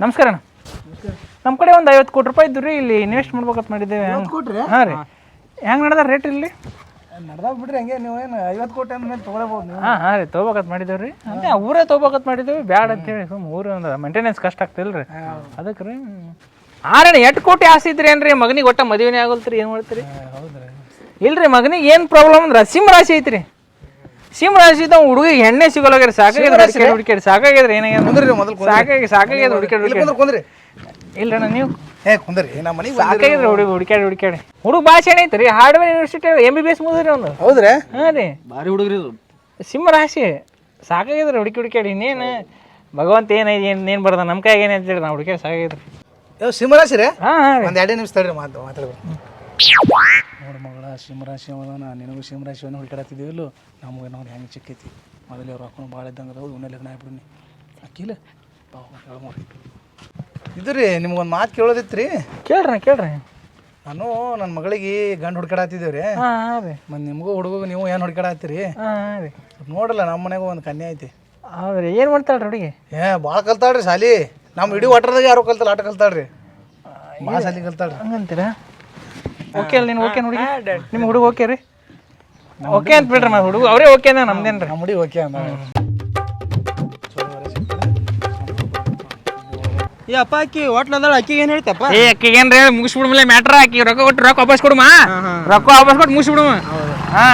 ನಮಸ್ಕಾರ ಅಣ್ಣ. ನಮ್ಮ ಕಡೆ ಒಂದು ಐವತ್ತು ಕೋಟಿ ರೂಪಾಯಿ ಇದ್ದು ರೀ ಇಲ್ಲಿ ಇನ್ವೆಸ್ಟ್ ಮಾಡ್ಬೇಕಂತ ಮಾಡಿದ್ದೇವೆ. ಹಾಂ ರೀ. ಹೆಂಗೆ ನಡೆದ ರೇಟ್ ಇಲ್ಲಿ? ನಡ್ದಾಗ ಬಿಡ್ರಿ ಹಂಗೆ ನೀವು ಏನು ಐವತ್ತು ಕೋಟಿ ಅಂದ್ಮೇಲೆ ತೊಗೊಳ್ಬೋದು ನೀವು. ಹಾಂ ಹಾಂ ರೀ ತೊಗೋಬೇಕಂತ ಮಾಡಿದ್ದೇವೆ ರೀ ಅದೇ ಊರೇ ತೊಗೋಬೇಕಂತ ಮಾಡಿದ್ದೇವೆ ಬ್ಯಾಡ ಅಂತೇಳಿ ಸುಮ್ಮ ಊರು ಒಂದು ಮೇಂಟೆನೆನ್ಸ್ ಕಷ್ಟ ಆಗ್ತಿಲ್ಲ ರೀ ಅದಕ್ಕೆ ರೀ ಆರಣ ಎಷ್ಟು ಕೋಟಿ ಆಸೆ ಇದ್ರಿ ಏನ್ರಿ? ಮಗನಿಗೆ ಒಟ್ಟ ಮದುವೆನೇ ಆಗೋಲ್ತ್ರಿ ಏನು ಮಾಡ್ತೀರಿ? ಇಲ್ರಿ ಮಗನಿಗೆ ಏನು ಪ್ರಾಬ್ಲಮ್ ಅಂದ್ರೆ ಸಿಂಹ ರಾಶಿ ಐತ್ರಿ. ಸಿಂಹ ರಾಶಿ ಇದ್ದ ಹುಡುಗಿಗೆ ಎಣ್ಣೆ ಸಿಗೋಲಾಗ್ರಿ ಸಾಕಾಗಿದ್ರೆ ಹುಡುಕಾಡಿ ಸಾಕಾಗಿದ್ರೆ ಏನಾಗ್ಯದ ಸಾಕಾಗಿ ಸಾಕಾಗ್ಯದ ಹುಡುಕಾಡಿ ಹುಡುಕಾಡಿ ಕುಂದ್ರಿ. ಇಲ್ರಣ್ಣ ನೀವು? ಏ ಕುಂದ್ರಿ. ನಮ್ಮ ಮನೆಗೆ ಸಾಕಾಗಿದ್ರೆ ಹುಡುಗ ಹುಡುಕ್ಯಾಡಿ ಹುಡುಕ್ಯಾಡಿ. ಹುಡುಗ ಭಾಷೆ ಐತ್ರಿ hardware university M B B S ಮುಗಿದ್ರಿ ಒಂದು ಹೌದ್ರಾ? ಹಾಂ ರೀ. ಭಾರಿ ಹುಡುಗ್ರಿ ಇದು. ಸಿಂಹ ರಾಶಿ. ಸಾಕಾಗಿದ್ರಿ ಹುಡುಕಿ ಹುಡುಕ್ಯಾಡಿ. ಇನ್ನೇನು? ಭಗವಂತ ಏನೈತಿ ಏನು ಏನು ಬರ್ದ ನಮ್ಮ ಕೈಗೆ ಏನು ಹೇಳಿ ನಾವು ಹುಡುಕ್ಯಾಡಿ ಸಾಕಾಗಿದ್ರಿ. ಯಾವ ಸಿಂಹರಾಶಿ ರೀ? ಹಾಂ ಹಾಂ ರೀ. ಒಂದು ಎರಡೇ ನಿಮಿಷ ತಡ್ರಿ ಮಾತು ಮಾತಾಡ್ಬೇಕು ನೋಡು ಮಗಳ ಸಿಂಹರಾಶಿ ಅವದಾನ ನಿನಗೂ ಸಿಂಹರಾಶಿಯನ್ನು ಹುಡುಕಾಡತ್ತಿದ್ದೀವಿಲ್ಲೋ ನಮಗೆ ನಾವು ಹೆಂಗೆ ಚಿಕ್ಕೈತಿ. ಮೊದಲೇ ಅವ್ರು ಹಾಕೊಂಡು ಭಾಳ ಇದ್ದಂಗೆ ಹೌದು ಉಣ್ಣೆ ಲಗ್ನ ಆಗ್ಬಿಡ್ನಿ. ಅಕ್ಕಿಲ್ಲ ಇದು ರೀ ನಿಮ್ಗೊಂದು ಮಾತು ಕೇಳೋದಿತ್ತು ರೀ ಕೇಳ್ರಿ ಕೇಳ್ರಿ. ನಾನು ನನ್ನ ಮಗಳಿಗೆ ಗಂಡು ಹುಡ್ಕಾಡತ್ತಿದ್ದೇವೆ ರೀ ಹಾಂ ಹಾಂ ರೀ. ಮತ್ತು ನಿಮಗೂ ಹುಡುಗ ನೀವು ಏನು ಹುಡ್ಕಾಡತ್ತೀರಿ ಹಾಂ ಹಾಂ ರೀ. ನೋಡಲ್ಲ ನಮ್ಮ ಮನೆಗೂ ಒಂದು ಕನ್ಯೆ ಐತಿ. ಹೌದ್ರಿ ಏನು ಮಾಡ್ತಾಳ್ರಿ ಹುಡುಗಿ? ಏ ಭಾಳ ಕಲ್ತಾಳ್ರಿ ಸಾಲಿ ನಮ್ಮ ಇಡೀ ವಾಟ್ರದಾಗ ಯಾರು ಕಲ್ತಲ್ಲ ಆಟ ಕಲ್ತಾಳ್ರಿ. ಭಾಳ ಸಾಲಿ ಕಲ್ತಾಳ್ರಿ. ಹಂಗಂತೀರಾ? ಓಕೆ ಅಲ್ಲ ನೀನು ಓಕೆ ಹುಡುಗಿ ನಿಮ್ಮ ಹುಡುಗ ಓಕೆ ರೀ? ಓಕೆ ಅಂತ ಬಿಡ್ರಿ ಮತ್ತೆ ಹುಡುಗ. ಅವರೇ ಓಕೆ ಅಂದ ನಮ್ದೇನು ರೀ ನಮ್ಮ ಹುಡುಗಿ ಓಕೆ ಅಂದ ಈ ಅಪ್ಪ ಆಕಿ ಹೋಟ್ಲದಾಳ ಆಕಿಗೆ ಏನ್ ಹೇಳ್ತಪ್ಪ ಏ ಅಕ್ಕಿಗೆ ಏನ್ರಿ ಮುಗಿಸ್ಬಿಡ್ಮಲೆ ಮ್ಯಾಟ್ರ ಆಕಿ ರೊಕ್ಕ ಕೊಟ್ಟು ರೊಕ್ಕ ವಾಪಸ್ ಕೊಡುಮ? ರೊಕ್ಕ ವಾಪಸ್ ಕೊಟ್ಟು ಮುಗಿಸ್ಬಿಡುಮ. ಹಾ.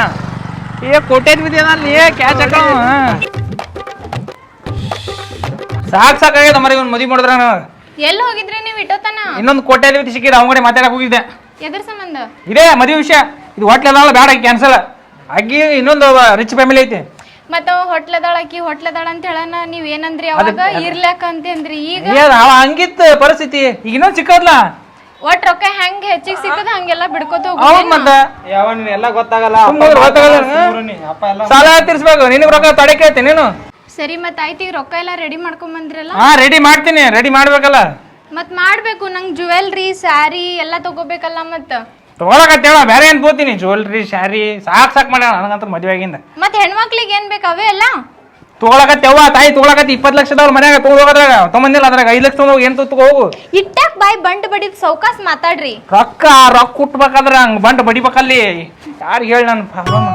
ಏ ಕೊಟ್ಟೇನ್ ಬಿದ್ದೆ ಅಲ್ಲಿ ಏ ಕ್ಯಾಚ್ ಹಾಕ. ಸಾಕ್ ಸಾಕಾಗ್ಯದ ಮರಿ ಒಂದು ಮದುವೆ ಮಾಡಿದ್ರ ಎಲ್ಲಿ ಹೋಗಿದ್ರಿ ನೀವು ಇಟ್ಟೋತನ ಇನ್ನೊಂದು ಕೋಟ್ಯಾಧಿಪತಿ ಸಿಕ್ಕಿದ ಅವ್ನ ಕಡೆ ಮಾತಾಡಕ್ ಹೋಗಿದ್ದೆ. ಎದ್ರ ಸಂಬಂಧ? ಇದೇ ಮದುವೆ ವಿಷಯ. ಇದು ಹೋಟ್ಲ್ ಅದಾಳ ಬೇಡ ಕ್ಯಾನ್ಸಲ್. ಅಕ್ಕಿ ಇನ್ನೊಂದು ರಿಚ್ ಫ್ಯಾಮಿಲಿ ಐತಿ. ಮತ್ತ ಹೊಟ್ಲದಾಳ ಆಕಿ ಹೊಟ್ಲದಾಳ ಅಂತ ಹೇಳನ ನೀವ್ ಏನಂದ್ರಿ ಅವಾಗ? ಇರ್ಲಾಕ ಅಂತಂದ್ರಿ. ಈಗ ಏನ್ ಅವ ಹಂಗಿತ್ತು ಪರಿಸ್ಥಿತಿ. ಈಗ ಇನ್ನೊಂದು ಸಿಕ್ಕದ್ಲ? ಒಟ್ ರೊಕ್ಕ ಹೆಂಗ್ ಹೆಚ್ಚಿಗೆ ಸಿಕ್ಕದ ಹಂಗೆಲ್ಲ ಬಿಡ್ಕೋತ ಹೌದ್ ಮತ್ತ? ಯಾವ ನೀನ್ ಎಲ್ಲ ಗೊತ್ತಾಗಲ್ಲ. ಸುಮ್ನೆ ಗೊತ್ತಾಗಲ್ಲ, ಅಪ್ಪ ಎಲ್ಲ ಸಾಲ ತಿರ್ಸ್ಬೇಕು. ನಿನಗೆ ರೊಕ್ಕ ತಡೆ ಕೇಳ್ತೀನಿ ನೀನು. ಸರಿ ಮತ್ತ ಆಯ್ತು ಈಗ ರೊಕ್ಕ ಎಲ್ಲ ರೆಡಿ ಮಾಡ್ಕೊಂಡ್ ಬಂದ್ರಲ್ಲ? ಹಾ ರೆಡಿ ಮಾಡ್ತೀನಿ. ರೆಡಿ ಮಾಡ್ಬೇಕಲ್ಲ. ಮತ್ ಮಾಡ್ಬೇಕು. ನಂಗ್ ಜುವೆಲ್ರಿ ಸ್ಯಾರಿ ಎಲ್ಲ ತಗೋಬೇಕಲ್ಲ ಮತ್ತ. ತಗೊಳಕತ್ತೇಳ ಬೇರೆ ಏನ್ ಬೋತೀನಿ ಜ್ಯುವೆಲ್ರಿ ಶಾರಿ ಸಾಕ್ ಸಾಕ್ ಮಾಡ್ಯಾಳ ನನಗಂತ ಮದ್ವೆ ಆಗಿಂದ. ಮತ್ ಹೆಣ್ಮಕ್ಳಿಗೆ ಏನ್ ಬೇಕು ಅವೇ ಎಲ್ಲ? ತಗೊಳಕತ್ತೇವ ತಾಯಿ ತಗೊಳಕತ್ತಿ ಇಪ್ಪತ್ತು ಲಕ್ಷದವ್ರ ಮನ್ಯಾಗ ತಗೊಂಡ್ ಹೋಗೋದ್ರಾಗ ತೊಗೊಂಬಂದಿಲ್ಲ ಅದ್ರಾಗ ಐದು ಲಕ್ಷ ತಗೊಂಡ್ ಏನ್ ತಗೋ ಹೋಗು. ಇಟ್ಟಾಕ್ ಬಾಯ್ ಬಂಡ್ ಬಡಿದ್ ಸೌಕಾಸ್ ಮಾತಾಡ್ರಿ. ರೊಕ್ಕ ರೊಕ್ಕ ಕುಟ್ಬೇಕಾದ್ರ ಹಂಗ್ ಬಂಡ್ ಬಡಿಬೇಕಲ್ಲಿ. ಯಾರು ಹೇಳ ನನ್ನ ಪ್ರಾಬ್ಲಮ್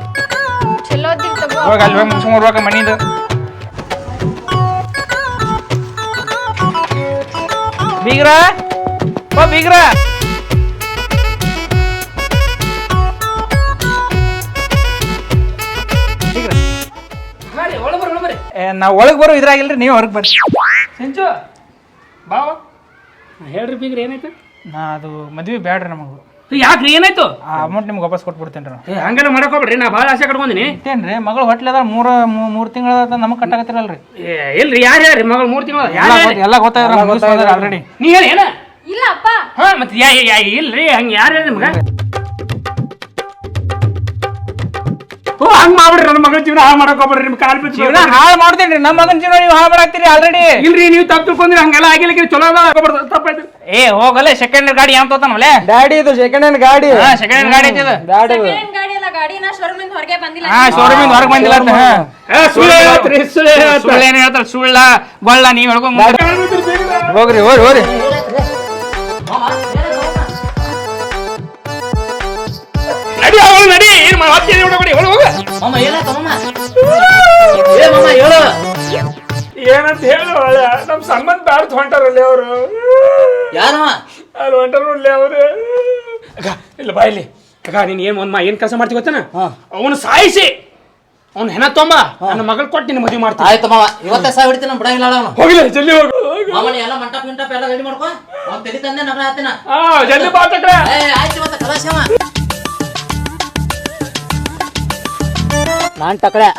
ಚಲೋ ಅಲ್ಲಿ ಮನಿದು. ಬೀಗ್ರ? ಓ ಬೀಗ್ರ ಬೀಗ್ರ. ನಾವ್ ಒಳಗೆ ಬರೋ ಇದ್ರಾಗಿಲ್ರಿ ನೀವು ಹೊರಗೆ ಬರ್ರಿ. ಸಿಂಚು ಬಾವ ಹೇಳ್ರಿ ಬೀಗ್ರ ಏನಾಯ್ತು? ನಾ ಅದು ಮದ್ವೆ ಬ್ಯಾಡ್ರಿ ನಮಗೆ. ಯಾಕ್ರಿ ಏನಾಯ್ತು? ಆ ಅಮೌಂಟ್ ನಿಮ್ಗೆ ವಾಪಸ್ ಕೊಟ್ಬಿಡ್ತೇನೆ ರೀ ಏ ಹಂಗೆಲ್ಲ ಮಾಡಕ್ ಹೋಗ್ಬೇಡ್ರಿ ನಾ ಭಾಳ ಆಸೆ ಕಟ್ಕೊಂಡಿನಿ. ಇಟ್ಟೇನ್ರಿ ಮಗಳು ಹೊಟ್ಲೆ ಅದ ಮೂರು ಮೂರು ತಿಂಗಳ ನಮಗೆ ಕಟ್ಟಾಕತ್ತಿರಲ್ರಿ. ಏ, ಇಲ್ರಿ ಯಾರು ಹೇಳ್ರಿ ಮಗಳು ಮೂರ್ ತಿಂಗಳ ಯಾರು ಎಲ್ಲ ಗೊತ್ತಾಗ್ರಿ ಆಲ್ರೆಡಿ ನೀ ಹೇಳಿ ಏನ? ಇಲ್ಲ ಅಪ್ಪ ಹಾ ಮತ್ತೆ ಯಾ ಯಾ ಇಲ್ರಿ ಹಂಗ ಯಾರು ಹೇಳಿ ನಿಮ್ಗ? ಓ ಹಂಗ್ ಮಾಡ್ಬಿಡ್ರಿ ನನ್ನ ಮಗಳ ಜೀವನ ಹಾಳು ಮಾಡಕ್ ಹೋಗ್ಬೇಡ್ರಿ ನಿಮ್ ಕಾಲ್ ಜೀವನ ಹಾಳು ಮಾಡ್ತೇನ್ರಿ ನಮ್ಮ ಮಗನ ಜೀವನ ನೀವು ಹಾಳು ಮಾಡಾಕ್ತೀರಿ ಆಲ್ರೆಡಿ ಇಲ್ರಿ ನೀವು ತಪ್ಪು ತಿಳ್ಕೊಂಡ್ರಿ ಹಂಗೆಲ್ಲ ಆಗಿಲ್ಲ ಚಲೋ ಅದ ಹಾಕೋಬಾರ್ದು, ತಪ್ಪಾಯ್ತು ಏ ಹೋಗಲ್ಲ ಸೆಕೆಂಡ್ ಹ್ಯಾಂಡ್ ಗಾಡಿ ಯಾವ ತೋತಾನವಲೆ ಗಾಡಿ ಇದು ಸೆಕೆಂಡ್ ಹ್ಯಾಂಡ್ ಗಾಡಿ. ಹಾ ಸೆಕೆಂಡ್ ಗಾಡಿ ಐತಿ ಇದು. ಗಾಡಿ ಇದು. ಗಾಡಿ ಅಲ್ಲ ಗಾಡಿ ನಾ ಶೋರೂಮ್ ಹೊರಗೆ ಬಂದಿಲ್ಲ. ಹಾ ಶೋರೂಮಿಂದ ಹೊರಗೆ ಬಂದಿಲ್ಲ ಅಂತ ಹಾ. ಏ, ಸುಳ್ಳು ಹೇಳ್ತ್ರಿ, ಸುಳ್ಳು ಹೇಳ್ತ್ರಿ. ಸುಳ್ಳು ಏನ್ ಹೇಳ್ತಾರ ಸುಳ್ಳ ಗೊಳ್ಳ ನೀವ್ ಹೇಳ್ಕೊಂಡ್ ಹೋಗ್ರಿ ಹೋಗ್ರಿ ಹೋರಿ ಏನ್ ಮಾತಾಡಿ ನೋಡಬೇಡಿ ಒಳಗೆ ಹೋಗ. ಮಾಮ ಏನಾಯ್ತು ಮಾಮ. ಏ ಮಾಮ ಹೇಳು. ಏನಂತ ಹೇಳು ಒಳ್ಳೆ ನಮ್ ಸಂಬಂಧ ಬ್ಯಾಡ್ತು ಹೊಂಟಾರಲ್ಲಿ ಅವರು. ಯಾರವ ಅಲ್ಲಿ ಹೊಂಟಾರಲ್ಲಿ ಅವರು. ಇಲ್ಲ ಬಾ ಇಲ್ಲಿ. ಅಗ ನೀನ್ ಏನ್ ಒಂದ್ ಮಾ ಏನ್ ಕೆಲಸ ಮಾಡ್ತಿ ಗೊತ್ತೇನ? ಅವನು ಸಾಯಿಸಿ. ಅವ್ನ ಹೆಣ ತೊಂಬ. ನನ್ನ ಮಗಳು ಕೊಟ್ಟು ನಿನ್ನ ಮದುವೆ ಮಾಡ್ತೀನಿ. ಆಯ್ತು ಮಾವ. ಇವತ್ತೇ ಸಹ ಹಿಡಿತೀನಿ ಇಲ್ಲ ಅವನು. ಹೋಗಿಲ್ಲ ಜಲ್ದಿ ಹೋಗು ಮಾಮ ನೀ ಎಲ್ಲ ಮಂಟಪ ಗಿಂಟಪ ಎಲ್ಲ ರೆಡಿ ಮಾಡ್ಕೋ. ಅವ್ನ್ ತೆಗಿ ತಂದೆ ನಗರ ಹಾಕ್ತೀನ ಹಾ ಜಲ್ದಿ ಬಾ ತಕ್ಕ ಏ ಆಯ್ತು ಇವತ್ತ ಕಲಾಶವ ನಾನ್ ಟಕಳೆ.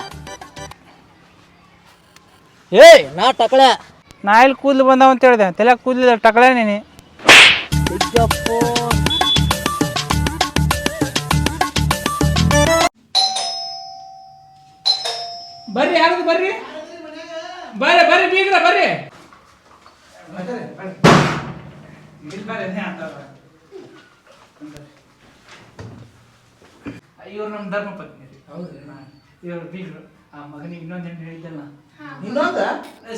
ಏಯ್ ನಾ ಟಕಳೆ. ನಾ ಇಲ್ಲಿ ಕೂದ್ಲು ಬಂದಾವ ಅಂತ ಹೇಳ್ದೆ. ತಲೆ ಕೂದ್ಲಿಲ್ಲ ಟಕಳೆ ನೀನಿ. ಬರ್ರಿ ಯಾರು ಬರ್ರಿ? ಬರ್ರಿ ಬರ್ರಿ ಬೀಗ್ರ ಬರ್ರಿ. ಇವ್ರು ನಮ್ಮ ಧರ್ಮ ಪತ್ನಿ ಇವ್ರು ಬೀಗ್ರು ಆ ಮಗನಿಗೆ ಇನ್ನೊಂದು ಹೆಣ್ಣು ಹೇಳಿದ್ದಲ್ಲ.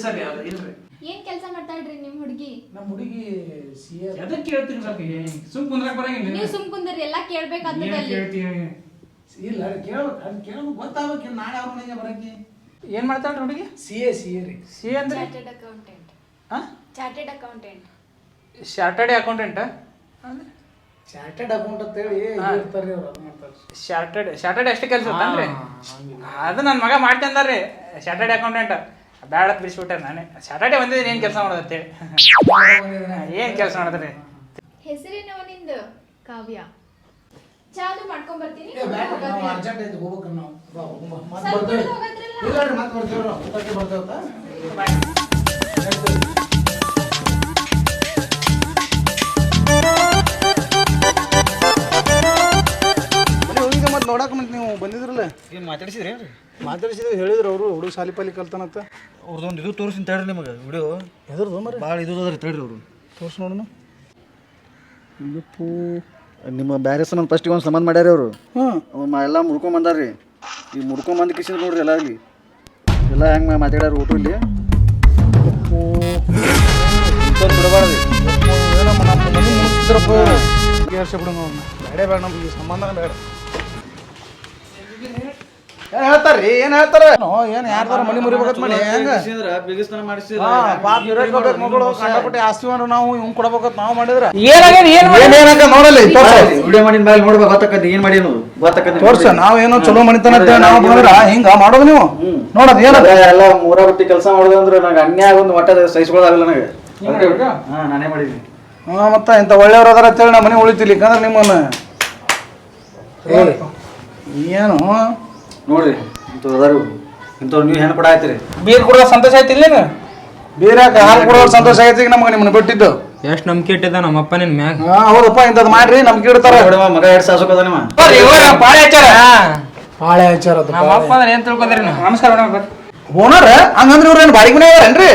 ಸರಿ ಅದು ಇಲ್ರಿ. ಏನ್ ಕೆಲಸ ಮಾಡ್ತಾಳ್ರಿ ನಿಮ್ ಹುಡುಗಿ? ನಮ್ಮ ಹುಡುಗಿ ಸಿ ಎ ಸ್ವಲ್ಪ ಕೇಳ್ತಿರ್ಬೇಕು? ಸುಮ್ ಕುಂದ್ರಾಗ ಬರಂಗಿಲ್ಲ ನೀವು ಸುಮ್ ಕುಂದ್ರಿ ಎಲ್ಲಾ ಏನ್ ಅಲ್ಲಿ. ಕೇಳ್ತೀವಿ ಇಲ್ಲ ಕೇಳ್ಬೇಕು ಅದು ಕೇಳ್ಬೇಕು ಗೊತ್ತಾಗ್ಬೇಕು. ನಾಳೆ ಅವ್ರ ಮನೆಗೆ ಬರಕ್ಕೆ ಏನ್ ಮಾಡ್ತಾಳ್ರಿ ಹುಡುಗಿ? ಸಿ ಎ ಸಿ ಎ ರೀ. ಸಿ ಅಂದ್ರೆ? ಚಾರ್ಟೆಡ್ ಅಕೌಂಟೆಂಟ್ ಹಾ ಚಾರ್ಟೆಡ್ ಅಕೌಂಟೆಂಟ್ ಶಾರ್ಟರ್ಡ್ ಅಕೌಂಟೆಂಟ್ ಅಂದ್ರೆ? ಚಾರ್ಟೆಡ್ ಅಕೌಂಟ್ ಅಂತ ಹೇಳಿ ಇರ್ತಾರೆ ಮಾಡ್ತಾರೆ. ಶಾರ್ಟೆಡ್ ಶಾರ್ಟೆಡ್ ಎಷ್ಟು ಕೆಲಸ ಇತ್ತಂದ್ರಿ ಅದು ನನ್ನ ಮಗ ಮಾಡ್ತಂದಾರ್ರಿ ಶಾರ್ಟೆಡ್ ಅಕೌಂಟೆಂಟ್ ಬ್ಯಾಡ ಬಿಡಿಸ್ಬಿಟ್ಟೆ ನಾನೇ. ಸ್ಯಾಟರ್ಡೆ ಬಂದಿದ್ದೀನಿ ಏನು ಕೆಲಸ ಮಾಡೋದತ್ತೇಳಿ ಏನು ಕೆಲಸ ಮಾಡಿದ್ರಿ? ಹೆಸರೇನವ ನಿಂದು ಕಾವ್ಯ. ಚಾಲು ಮಾಡ್ಕೊಂಡ್ ಬರ್ತೀನಿ. ನಾವು ಅರ್ಜೆಂಟ್ ಐತಿ ಹೋಗ್ಬೇಕು ನಾವು. ಬಾ, ಹೋಗೋಣ. ಮತ್ತೆ ಸ್ವಲ್ಪ ಬರ್ತೇವೆ. ಹೋಗದ್ರಲ್ಲ? ಇಲ್ಲ ರೀ ಮತ್ತೆ ಬರ್ತೀವಿ ನಾವು ಊಟಕ್ಕೆ ಬರ್ತೇವೆ ಮನೆ ನೋಡಕ್ಕೆ ಮತ್ತೆ ನೀವು ಬಂದಿದ್ರಲ್ಲ? ಏನು ಮಾತಾಡಿಸಿ ರೀ ಮಾತಾಡಿಸಿದ್ರೆ ಹೇಳಿದ್ರು ಅವರು ಹುಡುಗ ಸಾಲಿ ಪಾಲಿ ಕಲ್ತಾನಂತ. ಅವ್ರದ್ದೊಂದು ಇದು ತೋರಿಸ್ತೀನಿ ತಡ್ರಿ ನಿಮಗೆ ವಿಡಿಯೋ. ಎದ್ರದ್ದು ಮರ ಭಾಳ ಇದು ಅದ್ರಿ ತಡ್ರಿ ಅವರು ತೋರಿಸಿ ನೋಡೋಣ. ನಿಮ್ಮ ಬ್ಯಾರೆ ಸಂಬಂಧ ಫಸ್ಟಿಗೆ ಒಂದು ಸಂಬಂಧ ಮಾಡ್ಯಾರ ಅವರು. ಹಾಂ. ಎಲ್ಲ ಮುಡ್ಕೊಂಬಂದಾರ್ರಿ ಈ ಮುಡ್ಕೊಂಬಂದ ಕಿಶನ್ ನೋಡ್ರಿ ಎಲ್ಲ ಇಲ್ಲಿ. ಎಲ್ಲ ಹೆಂಗೆ ಮಾತಾಡ್ಯಾರ ಊಟ ಇಲ್ಲಿ ಇಂಥವ್ರು ಬಿಡಬಾರ್ದು ಬಿಡು ನಮ್ಗೆ ಸಂಬಂಧನೇ ಸಂಬಂಧ ಬೇಡ. ಹೇಳ್ತಾರ್ರಿ? ಏನ್ ಹೇಳ್ತಾರ? ಏನ್ ಯಾರ್ದಾರ ಮನಿ ಮುರಿಬೇಕತ್ ಮಾಡಿ ಹೆಂಗ? ಬಿಗಿಸ್ತನ ಮಾಡಿಸಿ ಪಾಪ ಇರೋದ್ಬೇಕು ಮಗಳು ಕಂಡಪಟ್ಟೆ ಆಸ್ತಿ ಅಂದ್ರೆ ನಾವು ಇವ್ ಕೊಡ್ಬೇಕತ್ ನಾವು ಮಾಡಿದ್ರ? ಏನು ವಿಡಿಯೋ ಮಾಡಿದ ಮೇಲೆ ನೋಡ್ಬೇಕು ಏನು ಮಾಡಿ ತೋರ್ಸ ಏನೋ ಚಲೋ ಮನಿತನ ಅಂತೇಳಿ ನಾವು ಬಂದ್ರ ಹಿಂಗ ಮಾಡೋದು ನೀವು? ನೋಡೋದು ಏನದ? ಎಲ್ಲ ಮೂರಾವತಿ ಕೆಲಸ ಮಾಡೋದಂದ್ರೆ ನಂಗೆ ಅನ್ಯಾಯ ಒಂದು ಸಹಿಸ್ಕೊಳ್ಳೋದಾಗಲ್ಲ ನನಗೆ ಹಾಂ ನಾನೇ ಮಾಡಿದ್ದೀನಿ. ಹಾ ಮತ್ತ ಇಂಥ ಒಳ್ಳೆಯವ್ರು ಅದಾರ ಅಂತೇಳಿ ನಮ್ಮ ಮನೆ ಉಳಿತಿಲ್ಲ ಯಾಕಂದ್ರೆ ನಿಮ್ಮನ್ನ ಏನು? ನೋಡ್ರಿ ಇಂಥವ್ರು ಅದಾರು. ಇಂಥವ್ರು ನೀವು ಹೆಣ್ಣು ಕೊಡ ಆಯ್ತೀರಿ. ಬೀರ್ ಕುಡ್ದ ಸಂತೋಷ ಆಯ್ತು ಇಲ್ಲೇನು? ಬೀರಾಕ ಹಾಲು ಕೊಡೋರು ಸಂತೋಷ ಆಗೈತಿ ಈಗ ನಮ್ಗೆ ನಿಮ್ಮನ್ನ ಬಿಟ್ಟಿದ್ದು. ಎಷ್ಟು ನಂಬಿಕೆ ಇಟ್ಟಿದ್ದ ನಮ್ಮಪ್ಪ ನಿನ್ ಮ್ಯಾಗ? ಹಾ ಹೌದಪ್ಪ ಇಂಥದ್ದು ಮಾಡ್ರಿ ನಮ್ಗೆ ಇಡ್ತಾರ. ಮಗ ಎರಡು ಸಾಸು ನಿಮ್ಮ ಪಾಳೆ ಹಚ್ಚಾರ ಬಾಳೆ ಹಚ್ಚಾರ ಅದು ನಮ್ಮ ಅಪ್ಪ ಅಂದ್ರೆ ಏನ್ ತಿಳ್ಕೊಂಡ್ರಿ ನೀವು? ನಮಸ್ಕಾರ ಮೇಡಮ್ ಬರ್ರಿ ಓನರ್? ಹಂಗಂದ್ರೆ ಇವ್ರು ಏನ್ ಬಾಡಿಗೆ ಮನೆ ಅದಾರೇನ್ರಿ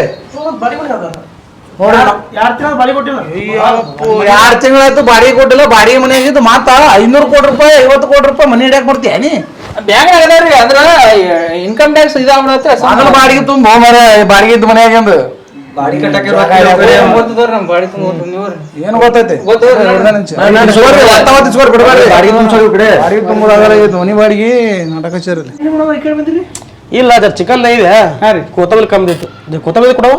ಎರಡ್ ತಿಂಗಳಾಯ್ತು ಬಾಡಿಗೆ ಕೊಟ್ಟಿಲ್ಲ ಬಾಡಿಗೆ ಮನೆ ಆಗಿದ್ದು ಮಾತಾ ಐನೂರು ಕೋಟಿ ರೂಪಾಯಿ ಐವತ್ತು ಕೋಟಿ ರೂಪಾಯಿ ಮನಿ ಹಿಡಿಯಕ್ ಬರ್ತೀಯ ನೀ? ಬ್ಯಾಂಕ್ ಅದಾರಿ ಅಂದ್ರ ಇನ್ಕಮ್ ಟ್ಯಾಕ್ಸ್ ಇದಾಗ್ಬಿಡತ್ತೆ. ಅದನ್ನ ಬಾಡಿಗೆ ತುಂಬ ಮರ ಬಾಡಿಗೆ ಇದ್ದ ಮನ್ಯಾಗ ಆಗಿಂದು ಬಾಡಿ ಕಟ್ಟಕ್ಕೆ ಗೊತ್ತದವ್ರಿ ನಮ್ ಬಾಡಿ ತುಂಬ ನೀವು ಏನು ಗೊತ್ತೈತಿ? ಬಾಡಿಗೆ ಕಡೆ ಬಾಡಿಗೆ ಬಾಡಿಗೆ ನಾಟಕ ಇಲ್ಲ ಅದ್ರ ಚಿಕನ್ ಇದೆ. ಹಾಂ ರೀ. ಕೊತ್ತಂಬರಿ ಕಮ್ಮಿ ಇತ್ತು. ಕೊತ್ತಂಬರಿ ಕೊಡವ?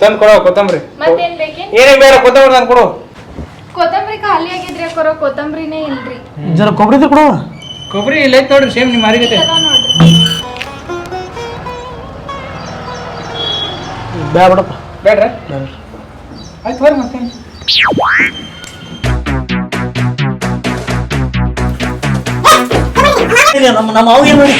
ತಂದು ಕೊಡೋ ಕೊತ್ತಂಬರಿ. ಏನೇನ್ ಬೇಡ ಕೊತ್ತಂಬರಿ ತಂದು ಕೊಡು. ಕೊತ್ತಂಬರಿ ಖಾಲಿ ಆಗಿದ್ರೆ ಕೊರೋ ಕೊತ್ತಂಬರಿನೇ ಇಲ್ರಿ. ಜರ ಕೊಬ್ಬರಿ ಕೊಡವ? ಕೊಬ್ಬರಿ ಇಲ್ಲ ನೋಡ್ರಿ ಸೇಮ್ ನಿಮ್ಮ ಮಾರಿಗತೆ. ಬ್ಯಾ ಬೇಡ್ರ? ಆಯ್ತು ಬರ್ರಿ ಮತ್ತೆ. ನಮ್ಮ ನಮ್ಮ ಅವು ಏನು ಮಾಡಿ?